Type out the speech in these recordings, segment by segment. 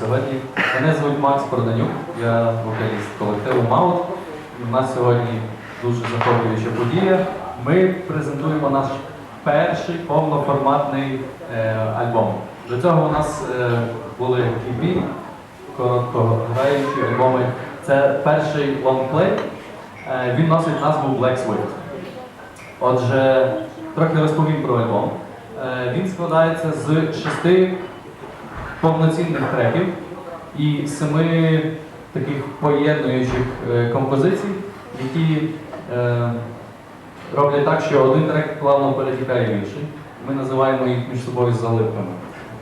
сьогодні. Мене звуть Макс Проданюк, я вокаліст колективу Маут. У нас сьогодні дуже захоплююча подія. Ми презентуємо наш перший повноформатний е, альбом. До цього у нас е, були EP, короткограючі альбоми. Це перший лонгплей. Е, він носить назву Black Swift. Отже, трохи розповім про альбом. Е, Він складається з шести повноцінних треків і семи таких поєднуючих е, композицій, які е, роблять так, що один трек плавно перетікає в інший. Ми називаємо їх між собою заливками.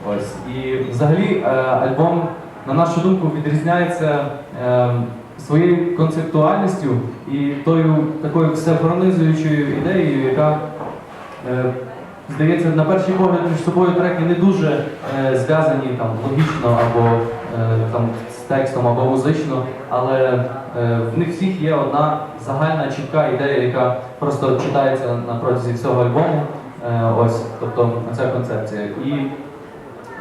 Ось. І взагалі е, альбом, на нашу думку, відрізняється своєю концептуальністю і тою такою всепронизуючою ідеєю, яка здається, на перший погляд між собою треки не дуже е, зв'язані там логічно або е, там з текстом, або музично, але е, в них всіх є одна загальна чітка ідея, яка просто читається на протязі всього альбому. Е, ось, тобто ця концепція. І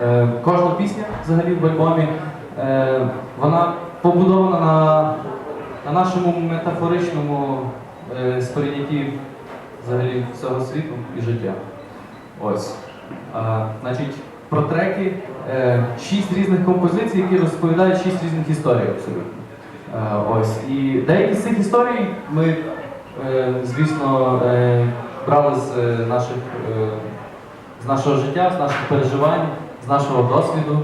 е, кожна пісня взагалі в альбомі е, вона побудована на, на нашому метафоричному е, взагалі всього світу і життя. Ось. Значить, про треки е, шість різних композицій, які розповідають шість різних історій абсолютно. Е, ось. І деякі з цих історій ми, е, звісно, е, брали з наших. З нашого життя, з наших переживань, з нашого досвіду.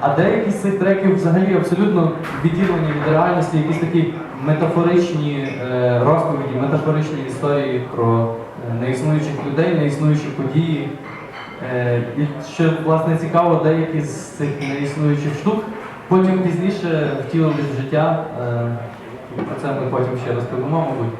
А деякі з цих треків взагалі абсолютно відірвані від реальності, якісь такі метафоричні розповіді, метафоричні історії про неіснуючих людей, неіснуючі події. Е, І що власне цікаво, деякі з цих неіснуючих штук потім пізніше втілились в життя. Е, Про це ми потім ще розповімо, мабуть.